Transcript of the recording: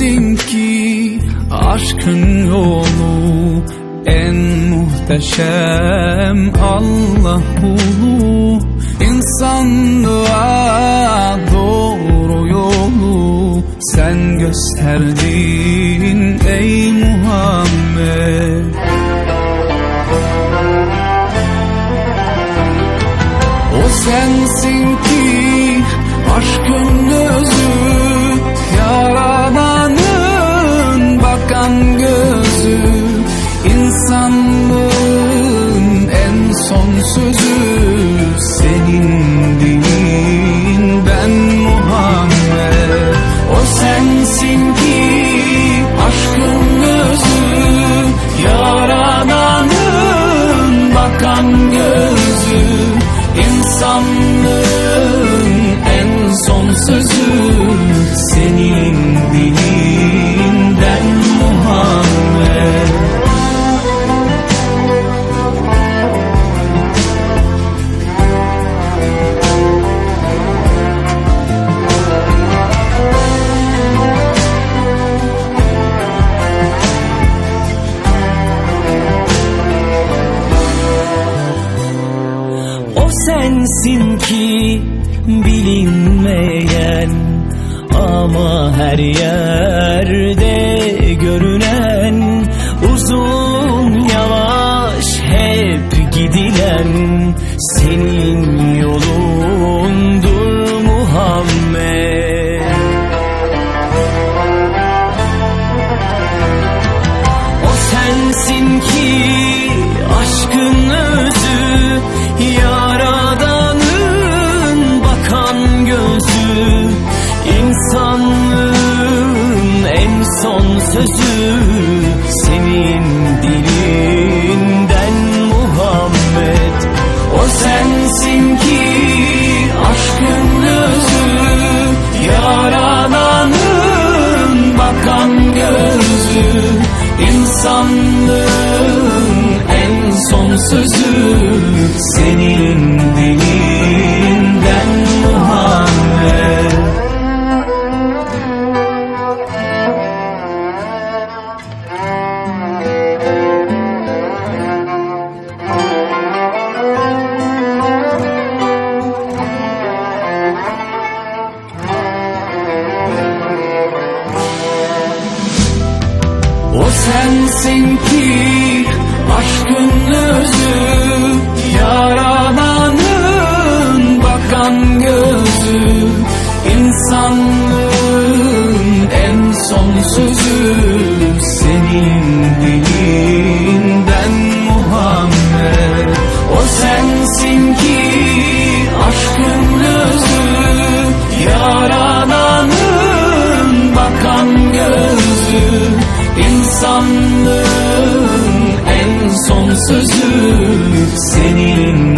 sensin ki aşkın yolu en muhteşem Allah kulu. İnsanlığa doğru yolu sen gösterdin ey Muhammed. O sensin ki aşkın gözü Yaradanın Senin dilinden Muhammed O sensin ki aşkın gözü. Bakan gözü. İnsanlığın en son Senin dilinden sensin ki bilinmeyen ama her yerde görünen uzun yavaş hep gidilen senin İnsanlığın en son sözü Senin dilinden Muhammed. O sensin ki aşkın özü Yaradanın bakan gözü. İnsanlığın en son sözü Senin dilinden O sensin ki aşkın özü Yaradanın bakan gözü İnsanlığın en son sözü Senin dilinden Muhammed. O sensin ki aşkın özü Yaradanın bakan gözü İnsanlığın en son sözü Senin